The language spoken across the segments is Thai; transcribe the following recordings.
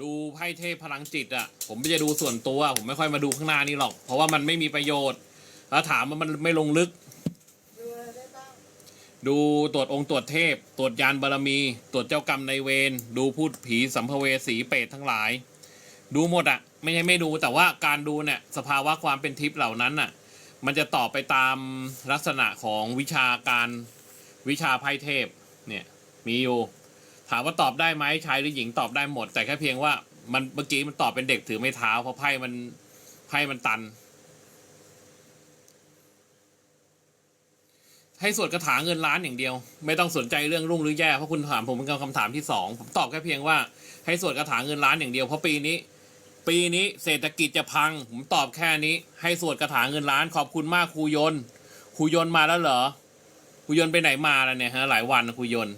ดูไพ่เทพพลังจิตอะผมไม่จะดูส่วนตัว ผมไม่ค่อยมาดูข้างหน้านี่หรอก เพราะว่ามันไม่มีประโยชน์ แล้วถามว่ามันไม่ลงลึก ดูอะไรได้บ้างดูตรวจองค์ตรวจเทพ ตรวจยานบารมี ตรวจเจ้ากรรมในายเวร ดูพูดผีสัมภเวสีเปรตทั้งหลาย ดูหมดอะไม่ใช่ไม่ดู แต่ว่าการดูเนี่ยสภาวะความเป็นทิพย์เหล่านั้นน่ะ มันจะตอบไปตามลักษณะของวิชาการวิชาไพ่เทพ เนี่ย มีอยู่ ถามว่าตอบได้ไหมชายหรือหญิงตอบได้หมด แต่แค่เพียงว่ามันเมื่อกี้มันตอบเป็นเด็กถือไม้เท้า เพราะไพ่มันไพ่มันตัน ให้สวดคาถาเงินล้านอย่างเดียว ไม่ต้องสนใจเรื่องรุ่งหรือแย่เพราะคุณถามผมเป็นคำถามที่สองผมตอบแค่เพียงว่าให้สวดคาถาเงินล้านอย่างเดียวเพราะปีนี้ ปีนี้เศรษฐกิจจะพัง ผมตอบแค่นี้ ให้สวดคาถาเงินล้าน ขอบคุณมากครูยนครูยนมาแล้วเหรอครูยนไปไหนมาแล้วเนี่ยฮะหลายวันนะครูยน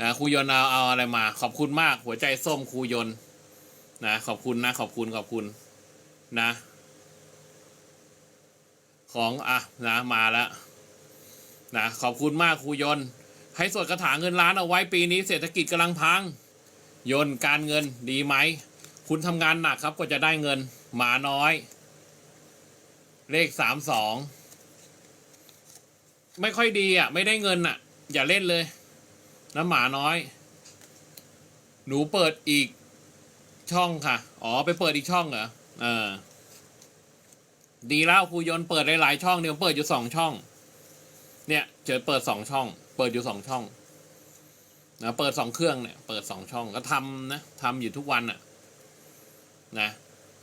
นะครูยนเอาเอาอะไรมา ขอบคุณมาก หัวใจส้มครูยนนะขอบคุณนะ ขอบคุณขอบคุณนะ ของอะนะมาแล้วนะขอบคุณมากครูยนให้สวดคาถาเงินล้านเอาไว้ปีนี้เศรษฐกิจกำลังพัง ยนการเงินดีไหม คุณทำงานหนักครับก็จะได้เงิน หมาน้อย เลขสามสองไม่ค่อยดีอะ ไม่ได้เงินอะ อย่าเล่นเลย นะหมาน้อย หนูเปิดอีกช่องค่ะ อ๋อ ไปเปิดอีกช่องเหรอเออดีแล้วครูยนเปิดหลายๆช่องเดี๋ยวเปิดอยู่สองช่อง เนี่ยเจอเปิดสองช่อง เปิดอยู่สองช่องนะเปิดสองเครื่องเนี่ยเปิดสองช่องก็ทำนะทำอยู่ทุกวันอะนะ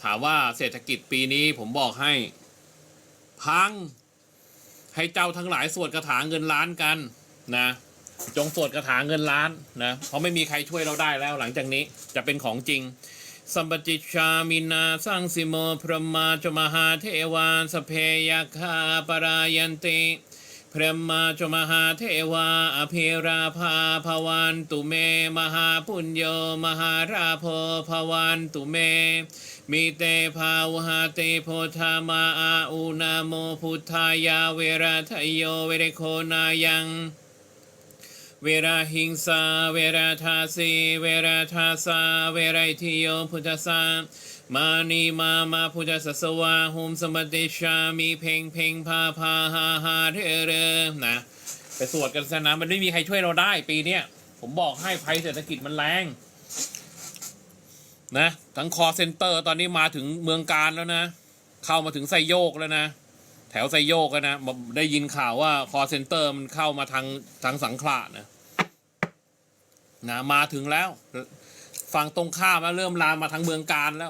ถามว่าเศรษฐกิจปีนี้ผมบอกให้ พัง ให้เจ้าทั้งหลายสวดคาถาเงินล้านกันนะ จงสวดคาถาเงินล้านนะเพราะไม่มีใครช่วยเราได้แล้วหลังจากนี้จะเป็นของจริงสัมปจิชามินาสังสิโมพรมาจมหาเทวานสเพยคาปรายันติพระมาจมหาเทวาอภิราภาภวันตุเม มหาปุญโยมหาราโพภวันตุเมมิเตภาวหาเตโพธามาอาอุนาโมพุทธายาเวรทยโยเวเรโคนายัง เวราหิงสา เวราทาสีเวราทาสา เวราทิโยพุทธสามานีมามาพุทธสัสวาหุมสมติชามีเพ่งเพ่งพาพาหาหาเรเรนะไปสวดกันซะนะมันไม่มีใครช่วยเราได้ปีเนี้ยผมบอกให้ภัยเศรษฐกิจมันแรง นะ ทั้งคอเซ็นเตอร์ตอนนี้มาถึงเมืองการแล้วนะ เข้ามาถึงไซโยกแล้วนะ แถวไซโยกนะ ได้ยินข่าวว่าคอเซ็นเตอร์มันเข้ามาทางทางสังขละนะนะมาถึงแล้ว ฝั่งตรงข้ามแล้วเริ่มลามมาทางเมืองการแล้ว